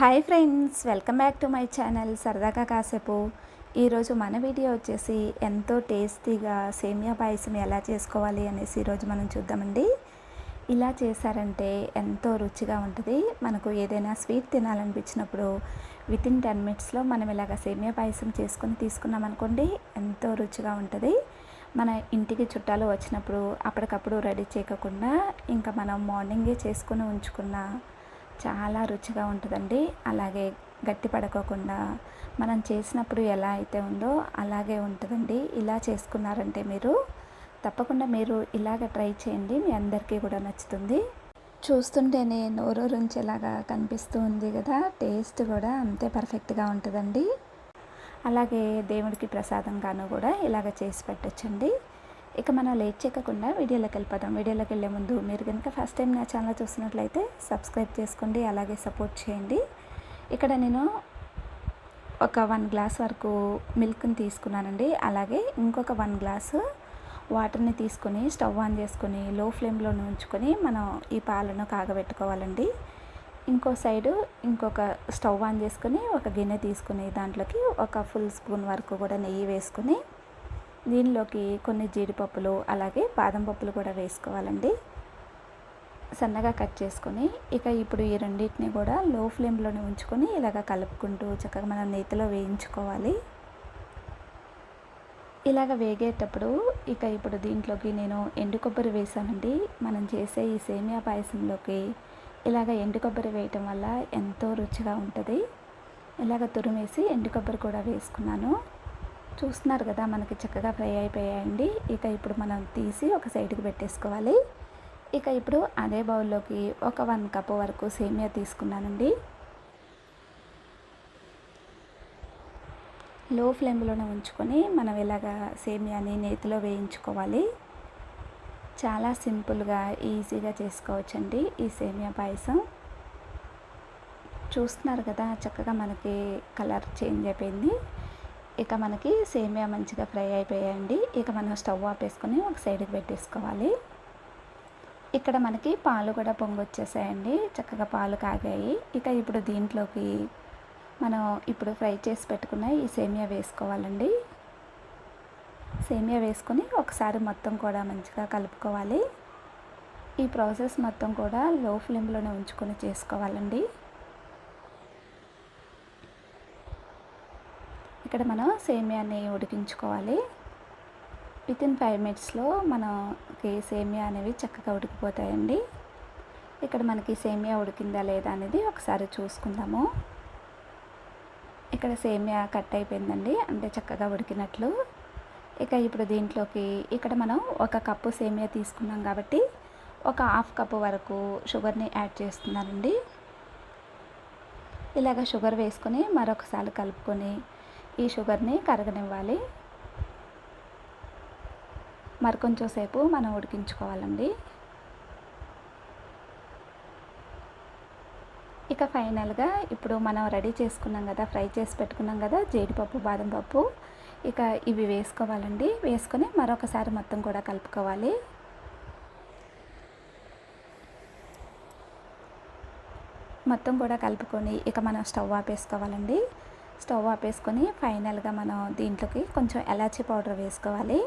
Hi friends welcome back to my channel సరదాగా కాసేపు ఈరోజు మన వీడియో వచ్చేసి ఎంతో టేస్టీగా సేమియా పాయసం ఎలా చేసుకోవాలి అనేసి ఈరోజు మనం చూద్దామండి. ఇలా చేశారంటే ఎంతో రుచిగా ఉంటుంది. మనకు ఏదైనా స్వీట్ తినాలనిపించినప్పుడు విత్ ఇన్ టెన్ మినిట్స్లో మనం ఇలాగ సేమియా పాయసం చేసుకొని తీసుకున్నాం అనుకోండి ఎంతో రుచిగా ఉంటుంది. మన ఇంటికి చుట్టాలు వచ్చినప్పుడు అప్పటికప్పుడు రెడీ చేయకుండా ఇంకా మనం మార్నింగే చేసుకుని ఉంచుకున్న చాలా రుచిగా ఉంటుందండి. అలాగే గట్టి పడుకోకుండా మనం చేసినప్పుడు ఎలా అయితే ఉందో అలాగే ఉంటుందండి. ఇలా చేసుకున్నారంటే మీరు తప్పకుండా మీరు ఇలాగ ట్రై చేయండి. మీ అందరికీ కూడా నచ్చుతుంది. చూస్తుంటేనే నోరు రుంచేలాగా కనిపిస్తూ ఉంది కదా. టేస్ట్ కూడా అంతే పర్ఫెక్ట్గా ఉంటుందండి. అలాగే దేవుడికి ప్రసాదంగాను కూడా ఇలాగ చేసి పెట్టచ్చండి. ఇక మనం లేట్ చేయకుండా వీడియోలోకి వెళ్ళిపోదాం. వీడియోలోకి వెళ్ళే ముందు మీరు కనుక ఫస్ట్ టైం నా ఛానల్ చూసినట్లయితే సబ్స్క్రైబ్ చేసుకోండి అలాగే సపోర్ట్ చేయండి. ఇక్కడ నేను ఒక వన్ గ్లాస్ వరకు మిల్క్ని తీసుకున్నానండి. అలాగే ఇంకొక వన్ గ్లాసు వాటర్ని తీసుకొని స్టవ్ ఆన్ చేసుకొని లో ఫ్లేమ్లో ఉంచుకొని మనం ఈ పాలను కాగబెట్టుకోవాలండి. ఇంకో సైడు ఇంకొక స్టవ్ ఆన్ చేసుకొని ఒక గిన్నె తీసుకుని దాంట్లోకి ఒక ఫుల్ స్పూన్ వరకు కూడా నెయ్యి వేసుకొని దీనిలోకి కొన్ని జీడిపప్పులు అలాగే బాదం పప్పులు కూడా వేసుకోవాలండి. సన్నగా కట్ చేసుకొని ఇక ఇప్పుడు ఈ రెండింటిని కూడా లో ఫ్లేమ్లోనే ఉంచుకొని ఇలాగ కలుపుకుంటూ చక్కగా మనం నేతిలో వేయించుకోవాలి. ఇలాగ వేగేటప్పుడు ఇక ఇప్పుడు దీంట్లోకి నేను ఎండు కొబ్బరి వేసానండి. మనం చేసే ఈ సేమియా పాయసంలోకి ఇలాగ ఎండు కొబ్బరి వేయటం వల్ల ఎంతో రుచిగా ఉంటుంది. ఇలాగ తురిమేసి ఎండు కొబ్బరి కూడా వేసుకున్నాను. చూస్తున్నారు కదా మనకి చక్కగా ఫ్రై అయిపోయాయండి. ఇక ఇప్పుడు మనం తీసి ఒక సైడ్కి పెట్టేసుకోవాలి. ఇక ఇప్పుడు అదే బౌల్లోకి ఒక వన్ కప్ వరకు సేమియా తీసుకున్నానండి. లో ఫ్లేమ్లోనే ఉంచుకొని మనం ఇలాగా సేమియాని నేతిలో వేయించుకోవాలి. చాలా సింపుల్గా ఈజీగా చేసుకోవచ్చండి ఈ సేమియా పాయసం. చూస్తున్నారు కదా చక్కగా మనకి కలర్ చేంజ్ అయిపోయింది. ఇక మనకి సేమియా మంచిగా ఫ్రై అయిపోయాయండి. ఇక మనం స్టవ్ ఆపేసుకొని ఒక సైడ్కి పెట్టేసుకోవాలి. ఇక్కడ మనకి పాలు కూడా పొంగొచ్చేసాయండి. చక్కగా పాలు కాగాయి. ఇక ఇప్పుడు దీంట్లోకి మనం ఇప్పుడు ఫ్రై చేసి పెట్టుకున్న ఈ సేమియా వేసుకోవాలండి. సేమియా వేసుకొని ఒకసారి మొత్తం కూడా మంచిగా కలుపుకోవాలి. ఈ ప్రాసెస్ మొత్తం కూడా లో ఫ్లేమ్లోనే ఉంచుకొని చేసుకోవాలండి. ఇక్కడ మనం సేమియాని ఉడికించుకోవాలి. విత్ ఇన్ ఫైవ్ మినిట్స్లో మనకి సేమియా అనేవి చక్కగా ఉడికిపోతాయండి. ఇక్కడ మనకి సేమియా ఉడికిందా లేదా అనేది ఒకసారి చూసుకుందాము. ఇక్కడ సేమియా కట్ అయిపోయిందండి అంటే చక్కగా ఉడికినట్లు. ఇక ఇప్పుడు దీంట్లోకి ఇక్కడ మనం ఒక కప్పు సేమియా తీసుకున్నాం కాబట్టి ఒక హాఫ్ కప్పు వరకు షుగర్ని యాడ్ చేస్తున్నానండి. ఇలాగ షుగర్ వేసుకొని మరొకసారి కలుపుకొని ఈ షుగర్ని కరగనివ్వాలి. మరికొంచెం సేపు మనం ఉడికించుకోవాలండి. ఇక ఫైనల్గా ఇప్పుడు మనం రెడీ చేసుకున్నాం కదా ఫ్రై చేసి పెట్టుకున్నాం కదా జీడిపప్పు బాదం పప్పు. ఇక ఇవి వేసుకోవాలండి. వేసుకొని మరొకసారి మొత్తం కూడా కలుపుకోవాలి. మొత్తం కూడా కలుపుకొని ఇక మనం స్టవ్ ఆపేసుకోవాలండి. స్టవ్ ఆపేసుకొని ఫైనల్గా మనం దీంట్లోకి కొంచెం ఎలాచీ పౌడర్ వేసుకోవాలి.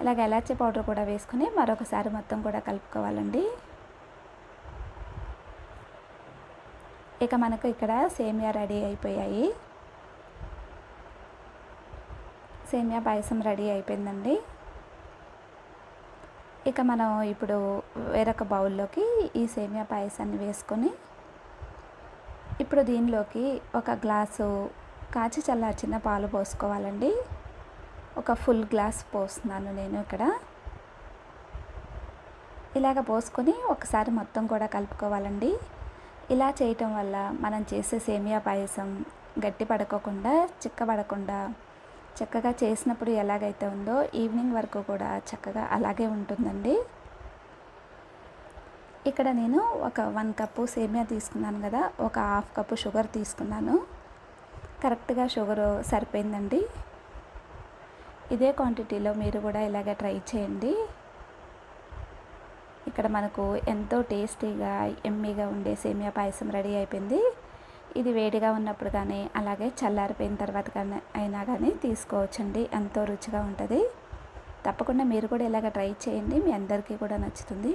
ఇలాగ ఎలాచీ పౌడర్ కూడా వేసుకొని మరొకసారి మొత్తం కూడా కలుపుకోవాలండి. ఇక మనకు ఇక్కడ సేమియా రెడీ అయిపోయాయి. సేమియా పాయసం రెడీ అయిపోయిందండి. ఇక మనం ఇప్పుడు వేరొక బౌల్లోకి ఈ సేమియా పాయసాన్ని వేసుకొని ఇప్పుడు దీనిలోకి ఒక గ్లాసు కాచి చల్లార్చిన పాలు పోసుకోవాలండి. ఒక ఫుల్ గ్లాస్ పోస్తున్నాను నేను ఇక్కడ. ఇలాగ పోసుకొని ఒకసారి మొత్తం కూడా కలుపుకోవాలండి. ఇలా చేయటం వల్ల మనం చేసే సేమియా పాయసం గట్టి పడుకోకుండా చిక్కబడకుండా చక్కగా చేసినప్పుడు ఎలాగైతే ఉందో ఈవినింగ్ వరకు కూడా చక్కగా అలాగే ఉంటుందండి. ఇక్కడ నేను ఒక వన్ కప్పు సేమియా తీసుకున్నాను కదా ఒక హాఫ్ కప్పు షుగర్ తీసుకున్నాను. కరెక్ట్గా షుగర్ సరిపోయిందండి. ఇదే క్వాంటిటీలో మీరు కూడా ఇలాగ ట్రై చేయండి. ఇక్కడ మనకు ఎంతో టేస్టీగా ఎమ్మీగా ఉండే సేమియా పాయసం రెడీ అయిపోయింది. ఇది వేడిగా ఉన్నప్పుడు కానీ అలాగే చల్లారిపోయిన తర్వాత కానీ అయినా కానీ తీసుకోవచ్చండి. ఎంతో రుచిగా ఉంటుంది. తప్పకుండా మీరు కూడా ఇలాగ ట్రై చేయండి. మీ అందరికీ కూడా నచ్చుతుంది.